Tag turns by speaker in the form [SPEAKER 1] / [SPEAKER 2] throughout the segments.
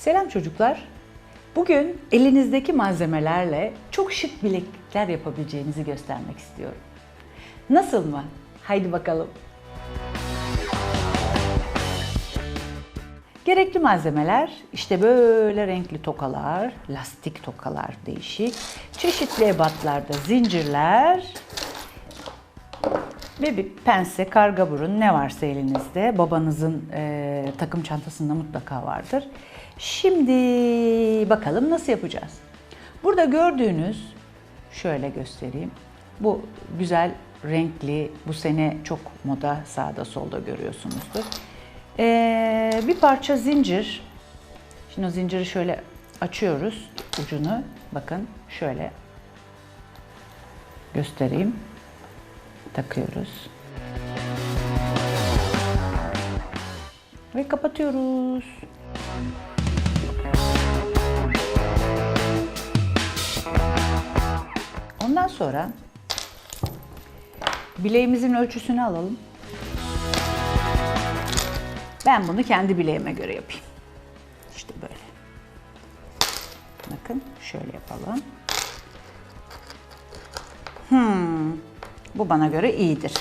[SPEAKER 1] Selam çocuklar. Bugün elinizdeki malzemelerle çok şık bileklikler yapabileceğinizi göstermek istiyorum. Nasıl mı? Haydi bakalım. Gerekli malzemeler işte böyle renkli tokalar, lastik tokalar değişik, çeşitli ebatlarda zincirler ve bir pense, karga burun ne varsa elinizde. Babanızın e, takım çantasında mutlaka vardır. Şimdi bakalım nasıl yapacağız. Burada gördüğünüz, şöyle göstereyim. Bu güzel renkli, bu sene çok moda sağda solda görüyorsunuzdur. E, bir parça zincir. Şimdi o zinciri şöyle açıyoruz ucunu. Bakın şöyle göstereyim takıyoruz. Ve kapatıyoruz. Ondan sonra bileğimizin ölçüsünü alalım. Ben bunu kendi bileğime göre yapayım. İşte böyle. Bakın şöyle yapalım. Hmm, bu bana göre iyidir.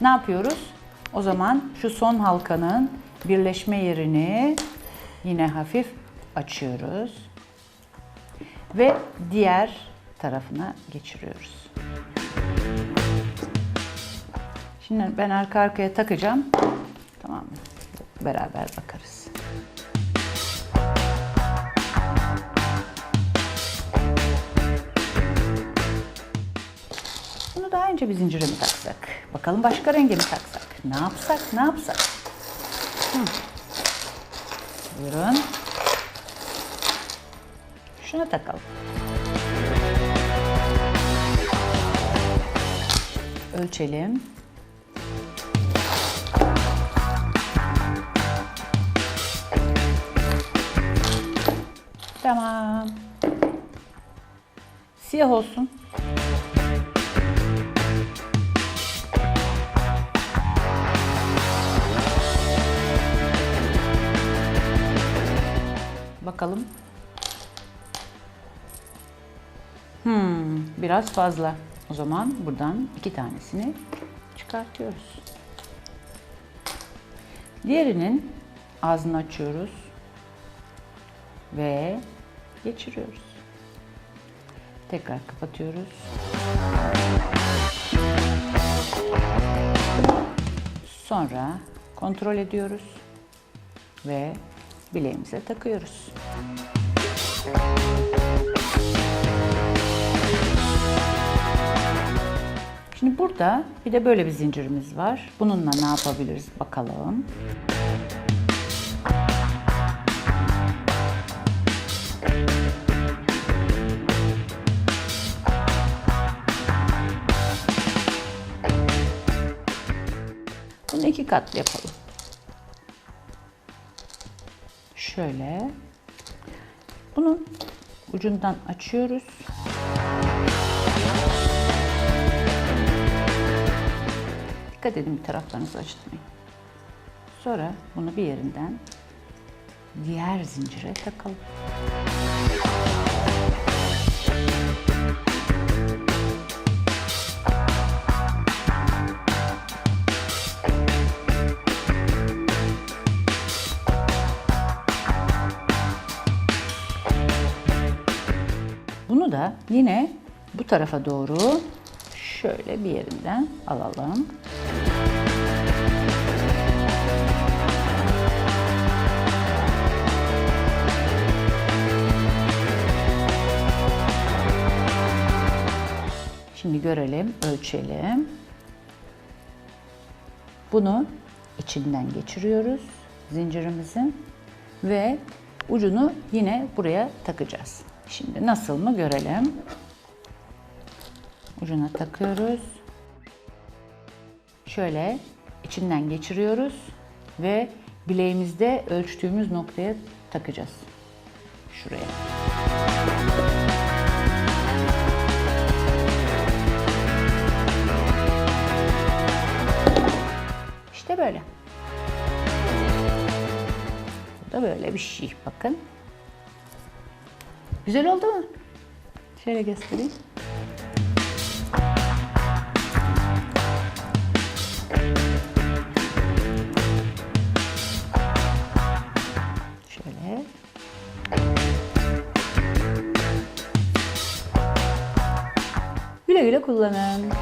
[SPEAKER 1] Ne yapıyoruz? O zaman şu son halkanın birleşme yerini yine hafif açıyoruz. Ve diğer tarafına geçiriyoruz. Şimdi ben arka arkaya takacağım. Tamam mı? Beraber bakarız. Bunu daha önce bir zincire mi taksak? Bakalım başka renge mi taksak? Ne yapsak, ne yapsak? Hı. Buyurun. Şuna takalım. Ölçelim. Tamam. Siyah olsun. Bakalım. Hmm, biraz fazla. O zaman buradan iki tanesini çıkartıyoruz. Diğerinin ağzını açıyoruz ve geçiriyoruz. Tekrar kapatıyoruz. Sonra kontrol ediyoruz ve bileğimize takıyoruz. Şimdi burada bir de böyle bir zincirimiz var. Bununla ne yapabiliriz bakalım. Bunu iki katlı yapalım. Şöyle. Bunun ucundan açıyoruz. Dikkat edin bir taraflarınızı acıtmayın. Sonra bunu bir yerinden diğer zincire takalım. Bunu da yine bu tarafa doğru şöyle bir yerinden alalım. Görelim, ölçelim. Bunu içinden geçiriyoruz zincirimizin ve ucunu yine buraya takacağız. Şimdi nasıl mı görelim. Ucuna takıyoruz. Şöyle içinden geçiriyoruz ve bileğimizde ölçtüğümüz noktaya takacağız. Şuraya. Böyle. Bu da böyle bir şey. Bakın. Güzel oldu mu? Şöyle göstereyim. Şöyle. Güle güle kullanın.